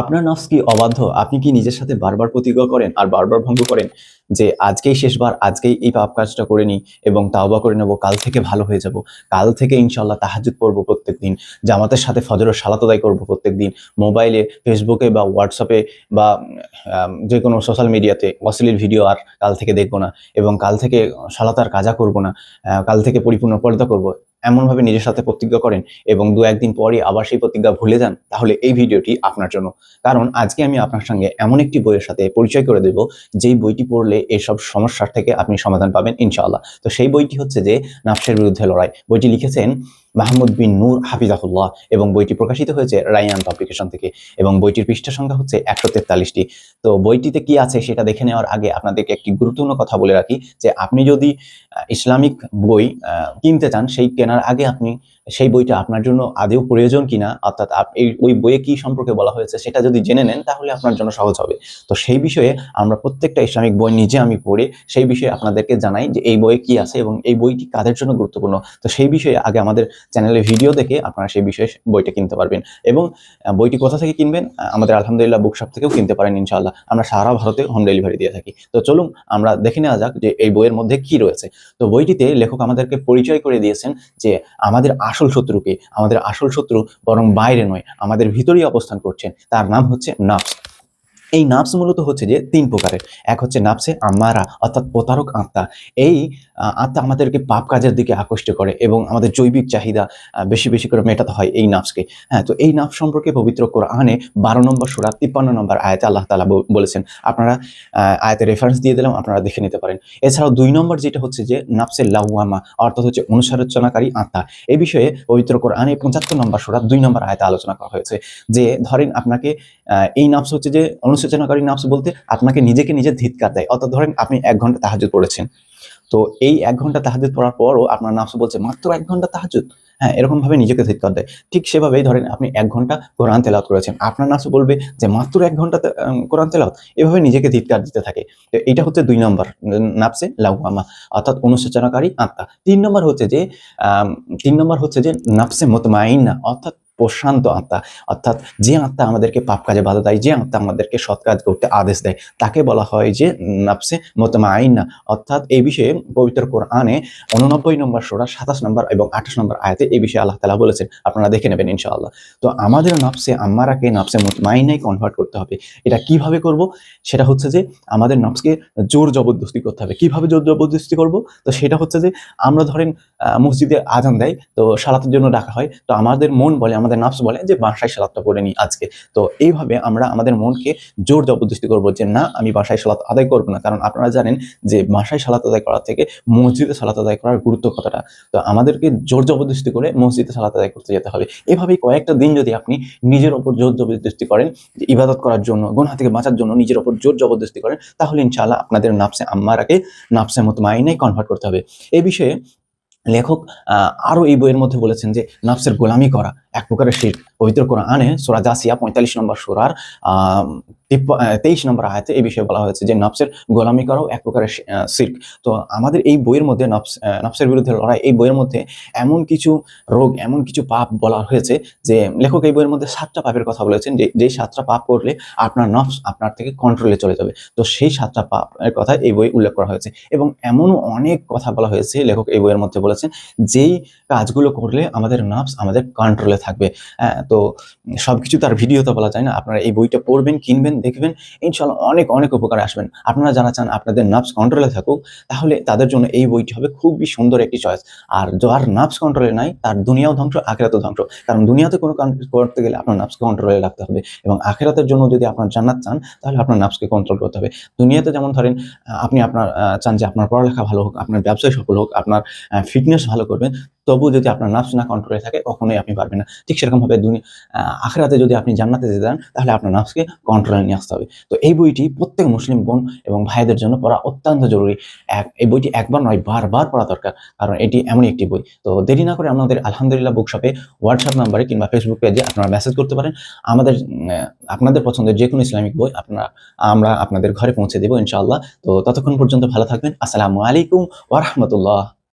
আপনার নফস কি অবাধ্য? আপনি কি নিজের সাথে বারবার প্রতিজ্ঞা করেন আর বারবার ভঙ্গ করেন যে আজকেই শেষবার, আজকেই এই পাপ কাজটা করে নিই এবং তাওবা করে নেব, কাল থেকে ভালো হয়ে যাব। কাল থেকে ইনশাল্লাহ তাহাজুদ পড়ব প্রত্যেক দিন, জামাতের সাথে ফজরের সালাত আদায় করব প্রত্যেক দিন, মোবাইলে, ফেসবুকে বা হোয়াটসঅ্যাপে বা যে কোনো সোশ্যাল মিডিয়াতে অশ্লীল ভিডিও আর কাল থেকে দেখব না এবং কাল থেকে সালাত আর কাজা করব না কাল থেকে পরিপূর্ণ পর্দা করব। এমনভাবে নিজের সাথে প্রতিজ্ঞা করেন এবং দু একদিন পরই আবার সেই প্রতিজ্ঞা ভুলে যান, তাহলে এই ভিডিওটি আপনার জন্য। কারণ আজকে আমি আপনার সঙ্গে এমন একটি বইয়ের সাথে পরিচয় করে দেব, যেই বইটি পড়লে এসব সমস্যার থেকে আপনি সমাধান পাবেন, ইনশাআল্লাহ। তো সেই বইটি হচ্ছে যে নাফসের বিরুদ্ধে লড়াই। বইটি লিখেছেন মাহমুদ বিন নূর হাফিজাহুল্লাহ এবং বইটি প্রকাশিত হয়েছে রায়ান পাবলিকেশন থেকে এবং বইটির পৃষ্ঠা সংখ্যা হচ্ছে একশো তেতাল্লিশটি। তো বইটিতে কি আছে সেটা দেখে নেওয়ার আগে আপনাদেরকে একটি গুরুত্বপূর্ণ কথা বলে রাখি যে আপনি যদি ইসলামিক বই কিনতে চান, সেই কেনার আগে আপনি সেই বইটা আপনার জন্য আদেও প্রয়োজন কিনা, অর্থাৎ এই, ওই বইয়ে কি সম্পর্কে বলা হয়েছে সেটা যদি জেনে নেন, তাহলে আপনার জন্য সহজ হবে। তো সেই বিষয়ে আমরা প্রত্যেকটা ইসলামিক বই নিজে আমি পড়ে সেই বিষয়ে আপনাদেরকে জানাই যে এই বইয়ে কি আছে এবং এই বইটি কাদের জন্য গুরুত্বপূর্ণ। তো সেই বিষয়ে আগে আমাদের চ্যানেলে ভিডিও দেখে আপনারা সেই বিষয়ে বইটা কিনতে পারবেন। এবং বইটি কোথা থেকে কিনবেন? আমাদের আলহামদুলিল্লাহ বুক শপ থেকেও কিনতে পারেন ইনশাআল্লাহ। আমরা সারা ভারতে হোম ডেলিভারি দিয়ে থাকি। তো চলুন, আমরা দেখে নেওয়া যাক যে এই বইয়ের মধ্যে কি রয়েছে। তো বইটিতে লেখক আমাদেরকে পরিচয় করে দিয়েছেন যে আমাদের আসল শত্রুকে, আমাদের আসল শত্রু বরং বাইরে নয়, আমাদের ভিতরেই অবস্থান করছেন। তার নাম হচ্ছে নাফস। এই নাফস মূলত হচ্ছে যে তিন প্রকারের। এক হচ্ছে নাফসে আমারা অর্থাৎ প্রতারক আত্মা। এই আত্মা আমাদেরকে পাপ কাজের দিকে আকৃষ্ট করে এবং আমাদের জৈবিক চাহিদা বেশি বেশি করে মেটাতে হয় এই নাফসকে। হ্যাঁ তো এই নাফস সম্পর্কে পবিত্র কোরআনে বারো নম্বর সুরা তিপ্পান্ন নম্বর আয়াতে আল্লাহ তালা বলেছেন। আপনারা আহ, আয়াতের রেফারেন্স দিয়ে দিলাম আপনারা দেখে নিতে পারেন। এছাড়াও দুই নম্বর যেটা হচ্ছে যে নাফসের লাউয়ামা অর্থাৎ হচ্ছে অনুসারোচনাকারী আত্মা। এই বিষয়ে পবিত্র কোরআনে পঁচাত্তর নম্বর সুরা দুই নম্বর আয়তে আলোচনা করা হয়েছে। যে ধরেন আপনাকে এই নাফস হচ্ছে যে অনুসূচনাকারী নাফস বলতে আপনাকে নিজেকে নিজে ধিৎকার দেয়। অর্থাৎ ধরেন আপনি এক ঘণ্টা তাহাজুদ পড়েছেন। তো এই এক ঘণ্টা তাহাজুদ পড়ার পরও আপনার নাফস বলছে, মাত্র এক ঘণ্টা তাহাজুদ হ্যাঁ এরকম ভাবে নিজেকে ধিৎকার দেয়। ঠিক সেভাবেই ধরেন আপনি এক ঘণ্টা কোরআন তেলাওয়াত করেছেন। আপনার নাফস বলবে যে, মাত্র এক ঘণ্টা কোরআন তেলাওয়াত? এভাবে নিজেকে ধিৎকার দিতে থাকে। তো এটা হচ্ছে দুই নম্বর নাফসে লাউয়ামা, অর্থাৎ অনুসূচনাকারী আত্মা। তিন নম্বর হচ্ছে যে তিন নম্বর হচ্ছে যে, নাফসে মতমাইনা অর্থাৎ প্রশান্ত আত্মা। অর্থাৎ যে আত্মা আমাদেরকে পাপ কাজে বাধা দেয়, যে আত্মা আমাদেরকে সৎ কাজ করতে আদেশ দেয়, তাকে বলা হয় যে নাফসে মতমাইনা। অর্থাৎ এই বিষয়ে পবিত্র কোরআনে উননব্বই নম্বর সোরা, সাতাশ নম্বর এবং আঠাশ নম্বর আয়াতে এই বিষয়ে আল্লাহ তালা বলেছেন। আপনারা দেখে নেবেন ইনশাআল্লাহ। তো আমাদের নফসে আম্মারাকে নফসে মতমাইনাই কনভার্ট করতে হবে। এটা কীভাবে করব? সেটা হচ্ছে যে আমাদের নফসকে জোর জবরদস্তি করতে হবে। কীভাবে জোর জবরদস্তি করব? তো সেটা হচ্ছে যে আমরা ধরেন মসজিদে আজান দেয়, তো সালাতের জন্য ডাকা হয়। তো আমাদের মন বলে, আমাদের নফস বলে যে বাসায় সালাতটা পড়ে নিই আজকে। তো এইভাবে আমরা আমাদের মনকে জোর জবরদস্তি করব যে না আমি বাসায় সালাত আদায় করব না। কারণ আপনারা জানেন যে বাসায় সালাত আদায় করা থেকে মসজিদে সালাত আদায় করার গুরুত্ব কতটা। তো আমাদেরকে জোর জবরদস্তি করে মসজিদে সালাত আদায় করতে যেতে হবে। এভাবেই কয়েকটা দিন যদি আপনি নিজের ওপর জোর জবরদস্তি করেন ইবাদত করার জন্য গুনাহ থেকে বাঁচার জন্য নিজের ওপর জোর জবরদস্তি করেন তাহলে ইনশাআল্লাহ আপনাদের নাফসে আম্মারাকে নাফসে মতমাইনাই কনভার্ট করতে হবে। এই বিষয়ে লেখক আহ, আরও এই বইয়ের মধ্যে বলেছেন যে নাফসের গোলামি করা। এক প্রকারের শির। পবিত্র কোরআনে সোরা জাসিয়া পঁয়তাল্লিশ নম্বর সোরার তেইশ নম্বর আয়াতে এই বিষয়ে বলা হয়েছে যে নফসের গোলামি করাও এক প্রকারের সির্ক তো আমাদের এই বইয়ের মধ্যে নফস নফসের বিরুদ্ধে লড়াই, এই বইয়ের মধ্যে এমন কিছু রোগ, এমন কিছু পাপ বলা হয়েছে যে লেখক এই বইয়ের মধ্যে সাতটা পাপের কথা বলেছেন যে, যেই সাতটা পাপ করলে আপনার নফস আপনার থেকে কন্ট্রোলে চলে যাবে। তো সেই সাতটা পাপের কথা এই বই উল্লেখ করা হয়েছে এবং এমনও অনেক কথা বলা হয়েছে, লেখক এই বইয়ের মধ্যে বলেছেন, যেই কাজগুলো করলে আমাদের নফস আমাদের কন্ট্রোলে থাকবে। হ্যাঁ তো সবকিছু তার ভিডিওতে বলা যায় না। আপনারা এই বইটা পড়বেন, কিনবেন, দেখবেন ইনশাল্লাহ অনেক অনেক উপকারে আসবেন। আপনারা যারা চান আপনাদের নার্ভস কন্ট্রোলে থাকুক, তাহলে তাদের জন্য এই বইটি হবে খুবই সুন্দর একটি চয়েস আর যার নার্ভস কন্ট্রোলে নাই, তার দুনিয়াও ধ্বংস, আখেরাতেও ধ্বংস। কারণ দুনিয়াতে কোনো করতে গেলে আপনার নার্ভস কন্ট্রোলে রাখতে হবে এবং আখেরাতের জন্য যদি আপনার জান্নাত চান, তাহলে আপনার নার্ভসকে কন্ট্রোল করতে হবে। দুনিয়াতে যেমন ধরেন আপনি আপনার চান যে আপনার পড়ালেখা ভালো হোক, আপনার ব্যবসায় সফল হোক, আপনার ফিটনেস ভালো করবেন তবু যদি আপনার নার্ভস না কন্ট্রোলে থাকে, কখনোই আপনি পারবেন না। ঠিক সেরকমভাবে দুনিয়া আখেরাতে যদি আপনি জান্নাতে যেতে চান, তাহলে আপনার নার্ভসকে কন্ট্রোলে নিয়ে আসতে হবে। তো এই বইটি প্রত্যেক মুসলিম বোন এবং ভাইদের জন্য পড়া অত্যন্ত জরুরি। এক, এই বইটি একবার নয়, বারবার পড়া দরকার, কারণ এটি এমনই একটি বই। তো দেরি না করে আমাদের আলহামদুলিল্লাহ বুকশপে হোয়াটসঅ্যাপ নাম্বারে কিংবা ফেসবুক পেজে আপনারা মেসেজ করতে পারেন। আমাদের আপনাদের পছন্দের যে কোনো ইসলামিক বই আপনারা, আমরা আপনাদের ঘরে পৌঁছে দেবো, ইনশাআল্লাহ। তো ততক্ষণ পর্যন্ত ভালো থাকবেন। আসসালামু আলাইকুম ওরহমতুল্লাহ